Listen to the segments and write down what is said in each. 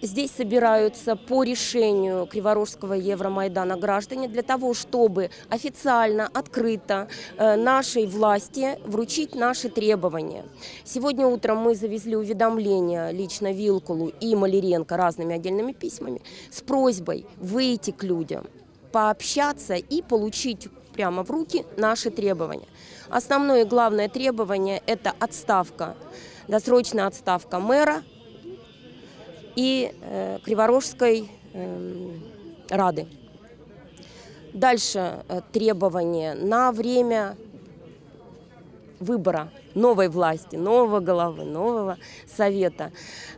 Здесь собираются по решению Криворожского Евромайдана граждане для того, чтобы официально, открыто э, нашей власти вручить наши требования. Сегодня утром мы завезли уведомление лично Вилкулу и Маляренко разными отдельными письмами с просьбой выйти к людям, пообщаться и получить прямо в руки наши требования. Основное и главное требование – это отставка, досрочная отставка мэра и Криворожской Рады. Дальше требования на время выбора новой власти, нового головы, нового совета,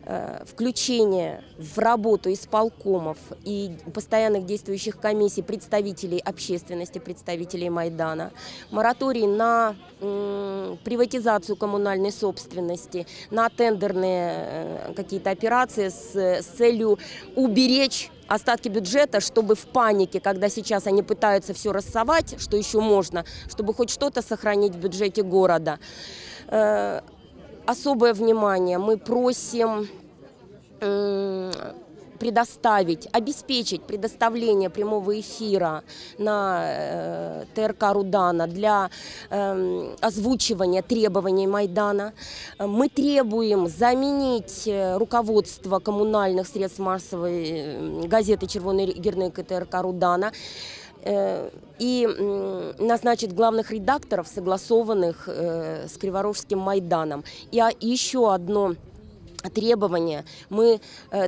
э, включение в работу исполкомов и постоянных действующих комиссий представителей общественности, представителей Майдана, мораторий на приватизацию коммунальной собственности, на тендерные э, какие-то операции с, с целью уберечь остатки бюджета, чтобы в панике, когда сейчас они пытаются все рассовать, что еще можно, чтобы хоть что-то сохранить в бюджете города. Э, Особое внимание мы просим предоставить, обеспечить предоставление прямого эфира на э, ТРК Рудана для э, озвучивания требований Майдана. Мы требуем заменить э, руководство коммунальных средств массовой э, газеты «Червоный герник» и ТРК Рудана э, и назначить главных редакторов, согласованных с Криворожским Майданом. И а, еще одно требование. Мы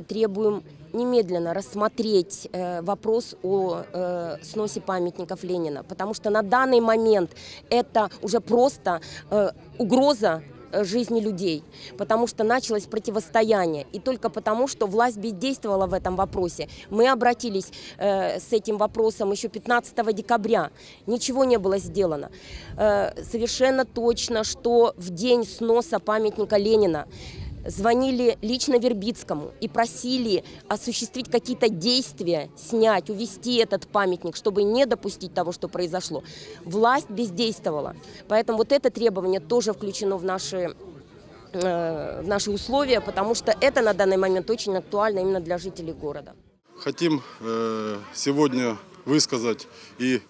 требуем немедленно рассмотреть э, вопрос о э, сносе памятников Ленина, потому что на данный момент это уже просто э, угроза жизни людей, потому что началось противостояние. И только потому, что власть бездействовала в этом вопросе. Мы обратились э, с этим вопросом еще 15 декабря. Ничего не было сделано. Э, совершенно точно, что в день сноса памятника Ленина звонили лично Вербицкому и просили осуществить какие-то действия, снять, увести этот памятник, чтобы не допустить того, что произошло. Власть бездействовала. Поэтому вот это требование тоже включено в наши э, в наши условия, потому что это на данный момент очень актуально именно для жителей города. Хотим э, сегодня высказать и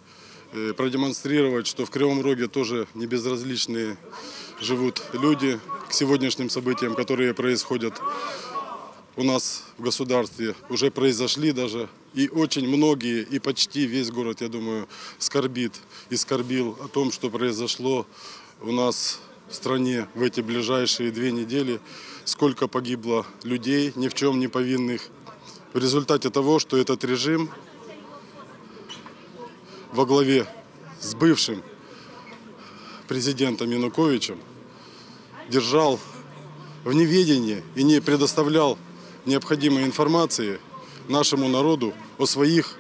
э, продемонстрировать, что в Кривом Роге тоже не безразличные живут люди к сегодняшним событиям, которые происходят у нас в государстве, уже произошли даже. И очень многие, и почти весь город, я думаю, скорбит и скорбил о том, что произошло у нас в стране в эти ближайшие две недели, сколько погибло людей, ни в чем не повинных, в результате того, что этот режим во главе с бывшим президентом Януковичем держал в неведении и не предоставлял необходимой информации нашему народу о своих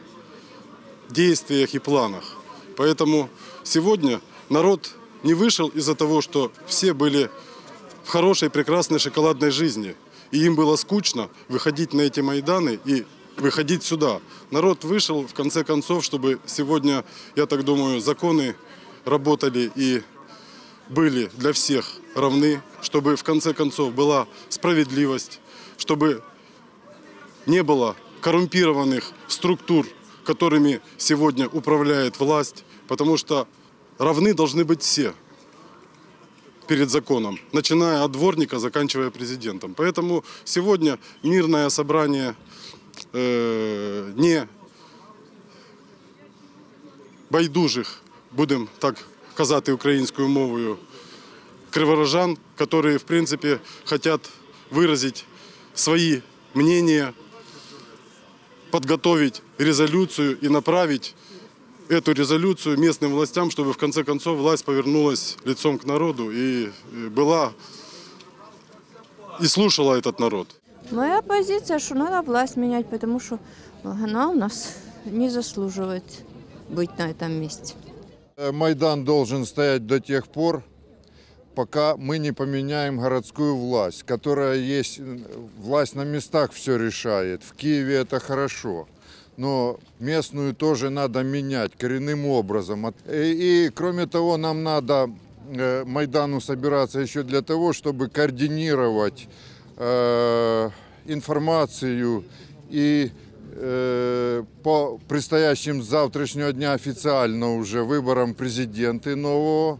действиях и планах. Поэтому сегодня народ не вышел из-за того, что все были в хорошей, прекрасной шоколадной жизни. И им было скучно выходить на эти Майданы и выходить сюда. Народ вышел, в конце концов, чтобы сегодня, я так думаю, законы работали и были для всех равны, чтобы в конце концов была справедливость, чтобы не было коррумпированных структур, которыми сегодня управляет власть, потому что равны должны быть все перед законом, начиная от дворника, заканчивая президентом. Поэтому сегодня мирное собрание э, не байдужих, будемо так казати українською мовою, криворожан, которые, в принципе, хотят выразить свои мнения, подготовить резолюцию и направить эту резолюцию местным властям, чтобы в конце концов власть повернулась лицом к народу и была и слушала этот народ. Моя позиция, что надо власть менять, потому что она у нас не заслуживает быть на этом месте. Э, Майдан должен стоять до тех пор, пока мы не поменяем городскую власть, которая есть, э, власть на местах все решает. В Киеве это хорошо, но местную тоже надо менять коренным образом. И, и кроме того, нам надо э, Майдану собираться еще для того, чтобы координировать э, информацию и э, по предстоящим завтрашнего дня официально уже выборам президента нового.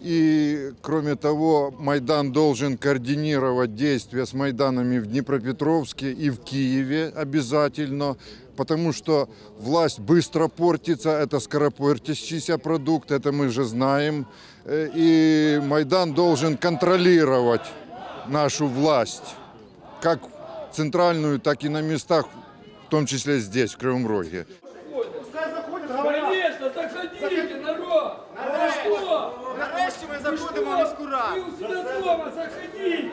И, кроме того, Майдан должен координировать действия с Майданами в Днепропетровске и в Киеве обязательно, потому что власть быстро портится, это скоропортящийся продукт, это мы же знаем. Э, И Майдан должен контролировать нашу власть, как центральную, так и на местах, в том числе здесь, в Кривом Роге. Конечно, заходите, народ! На что? Нарешті ми заходимо в міську раду. Вы у себя дома, заходите!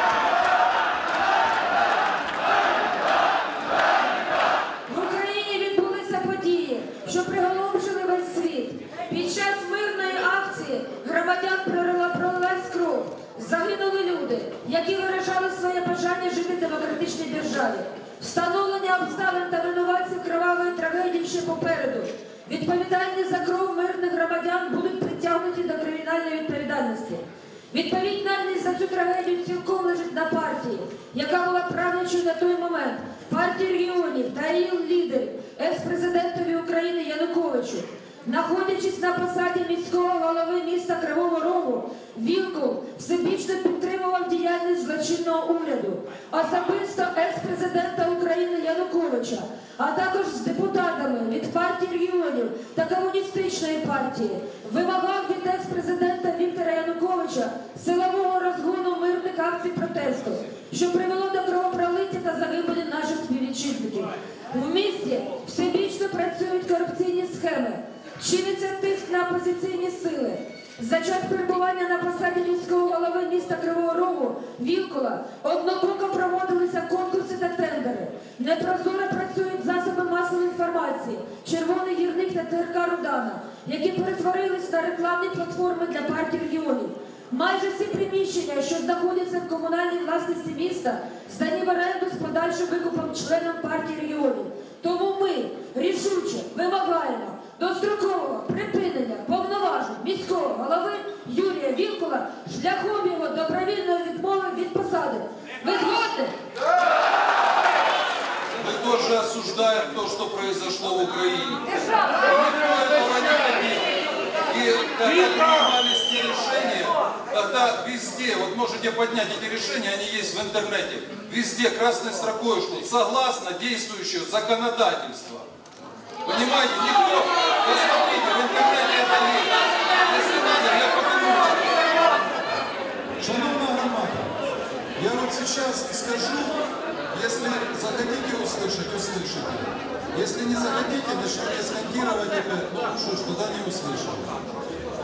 В які виражали своє бажання жити в демократичній державі. Встановлення обставин та винуватців кривавої трагедії ще попереду. Відповідальні за кров мирних громадян будуть притягнуті до кримінальної відповідальності. Відповідальність за цю трагедію цілком лежить на партії, яка була правлячою на той момент. Партії регіонів та її лідерів, екс-президентові України Януковичу. Знаходячись на посаді міського голови міста Кривого Рогу, Вілкул всебічно підтримував діяльність злочинного уряду, особисто екс-президента України Януковича, а також з депутатами від партії регіонів та комуністичної партії, вимагав від екс-президента Віктора Януковича силового розгону мирних акцій протесту, що привело до кровопролиття та загибелі наших співвітчизників. В місті всебічно працюють корупційні схеми. Чиниться тиск на опозиційні сили. За час перебування на посаді міського голови міста Кривого Рогу Вілкула однобоко проводилися конкурси та тендери. Непрозоро працюють засоби масової інформації, Червоний гірник та ТРК Рудана, які перетворились на рекламні платформи для партій регіонів. Майже всі приміщення, що знаходяться в комунальній власності міста, здані в оренду з подальшим викупом членам партії регіонів. Тому ми рішуче вимагаємо дострокового припинення повноважень міського голови Юрія Вілкула шляхом його добровільної відмови від посади. Ви згодні? Мы тоже осуждаем то, что произошло в Украине. Никто этого не хотел. И когда принимались те решения, тогда везде, вот можете поднять эти решения, они есть в интернете, везде красной строкой шло, согласно действующего законодательства. Понимаете, никто, посмотрите, в интернете это есть. Если надо, я покажу. Шановна громада, я вот сейчас скажу, если захотите услышать, услышите. Если не захотите, начнете скандировать опять, ну что ж, тогда не услышите.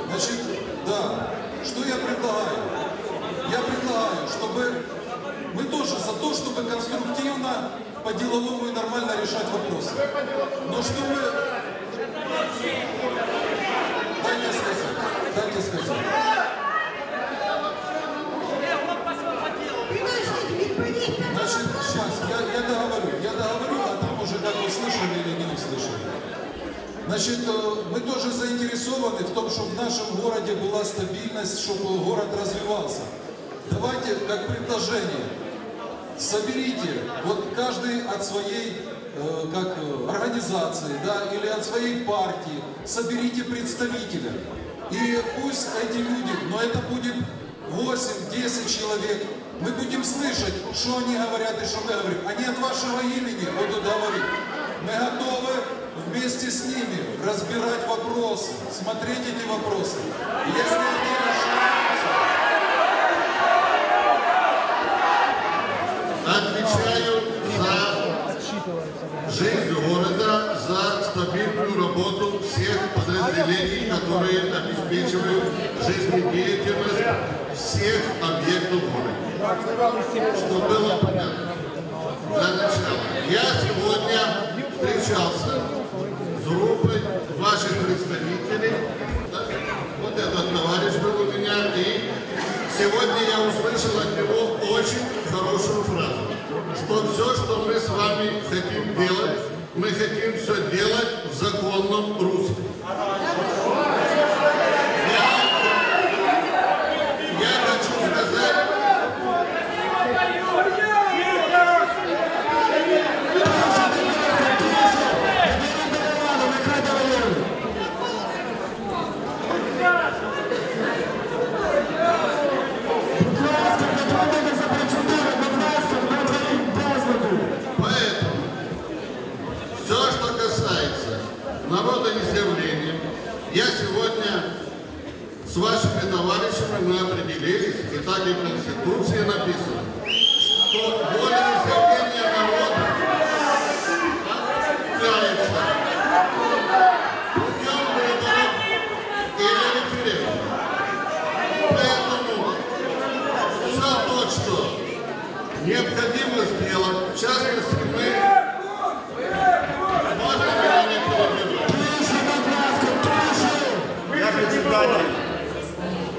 Значит, да, что я предлагаю? Я предлагаю, чтобы мы тоже за то, чтобы конструктивно, по-деловому и нормально решать вопросы. Но чтобы... Дайте сказать, дайте сказать. Значит, сейчас, я, я договорю, я договорю, а там уже как услышали или не услышали. Значит, э, мы тоже заинтересованы в том, чтобы в нашем городе была стабильность, чтобы город развивался. Давайте, как предложение, соберите, вот каждый от своей э, как э, организации, да, или от своей партии, соберите представителя. И пусть эти люди, но это будет 8-10 человек, мы будем слышать, что они говорят и что мы говорим. Они от вашего имени будут говорить. Мы готовы вместе с ними разбирать вопросы, смотреть эти вопросы. Если они решаются, Отвечаю за жизнь города, за стабильную работу всех подразделений, которые обеспечивают жизнедеятельность всех объектов города. Чтобы было понятно. Для начала. Я сегодня встречался с группой ваших представителей. Вот этот товарищ был у меня. И сегодня я услышал от него очень что все, что мы с вами хотим делать, мы хотим все делать в законном русле. Необходимо сделать, в частности, мы председатель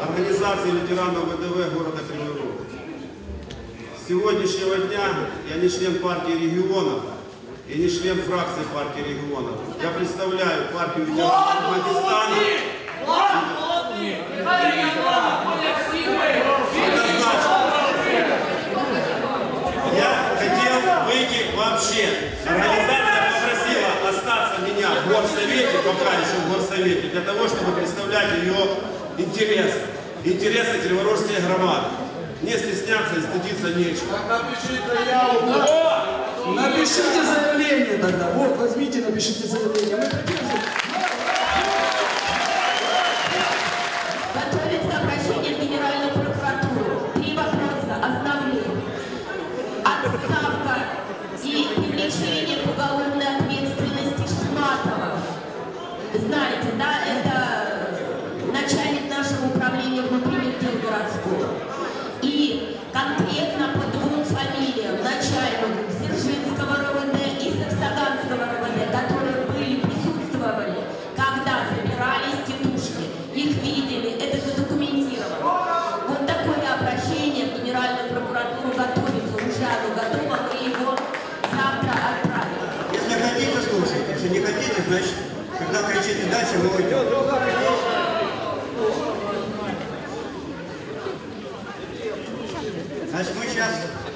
организации ветеранов ВДВ города Кривой Рог. С сегодняшнего дня я не член партии регионов и не член фракции партии регионов. Я представляю партию ветеранов Афганистана. Это значит, я хотел выйти вообще. Организация попросила остаться меня в горсовете, пока еще в горсовете, для того, чтобы представлять ее интересы. Интересы Криворожской громады. Не стесняться и стыдиться нечего. Напишите заявление тогда. Вот, возьмите, напишите заявление. Мы поддержим. Кричите дальше, мы уйдем. Значит, мы сейчас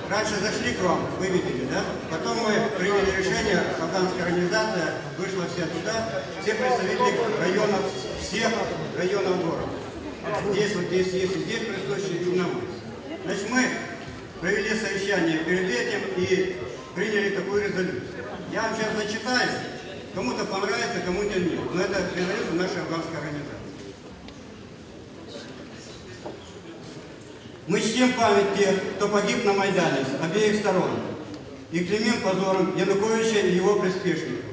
раньше зашли к вам, вы видели, да? Потом мы приняли решение, афганская организация вышла все туда, все представители районов, всех районов города. Здесь, вот здесь есть, здесь присутствующие и на. Значит, мы провели совещание перед этим и приняли такую резолюцию. Я вам сейчас зачитаю, кому-то понравится, кому-то нет. Но это резолюция нашей афганской организации. Мы чтим память тех, кто погиб на Майдане с обеих сторон и клеймим позором Януковича и его приспешников.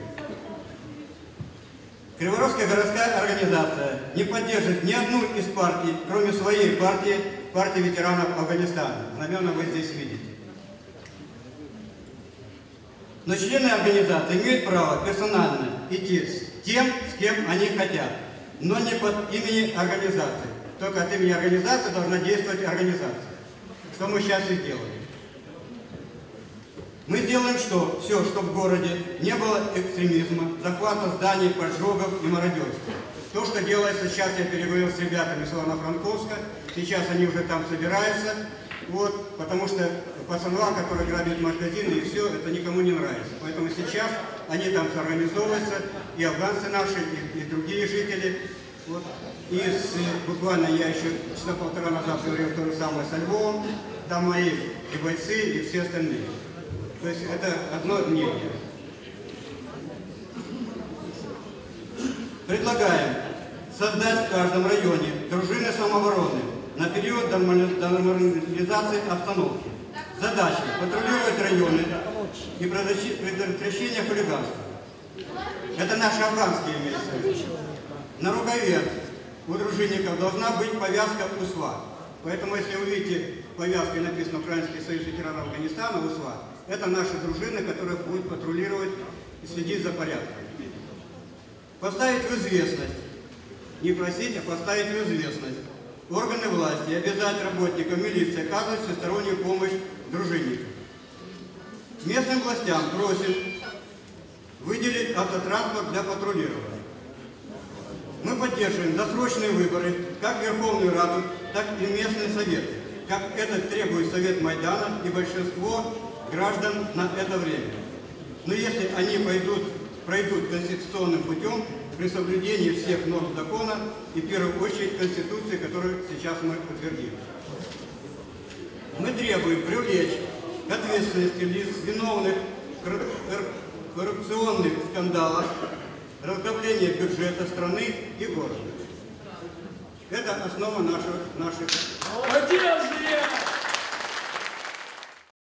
Криворожская городская организация не поддержит ни одну из партий, кроме своей партии, партии ветеранов Афганистана. Знамена вы здесь видите. Но члены организации имеют право персонально идти с тем, с кем они хотят, но не под имени организации. Только от имени организации должна действовать организация. Что мы сейчас и сделаем. Мы сделаем что? Все, чтобы в городе не было экстремизма, захвата зданий, поджогов и мародерства. То, что делается сейчас, я переговорил с ребятами с Ивано-Франковска, сейчас они уже там собираются, вот, потому что пацанва, который грабит магазины, и все, это никому не нравится. Поэтому сейчас они там соорганизовываются, и афганцы наши, и, и другие жители. Вот. И с, буквально я еще часа полтора назад говорил то же самое со Львовом, там мои и бойцы, и все остальные. То есть это одно мнение. Предлагаем создать в каждом районе дружины самообороны на период нормализации обстановки. Задача – патрулировать районы и предотвращение хулиганства. Это наши афганские имеются. На рукаве у дружинников должна быть повязка УСВА. Поэтому, если вы видите повязкой написано Украинский союз ветеранов Афганистана, УСВА, это наши дружины, которые будут патрулировать и следить за порядком. Поставить в известность, не просить, а поставить в известность органы власти обязать работникам милиции оказывать всестороннюю помощь дружинникам. Местным властям просим выделить автотранспорт для патрулирования. Мы поддерживаем досрочные выборы как Верховную Раду, так и в местные советы, как это требует Совет Майдана и большинство граждан на это время. Но если они пойдут, пройдут конституционным путем при соблюдении всех норм закона и в первую очередь Конституции, которую сейчас мы утвердили. Мы требуем привлечь к ответственности лиц, виновных в кор- кор- коррупционных скандалах, разграбления бюджета страны и города. Это основа нашего, наших Поддерживаем!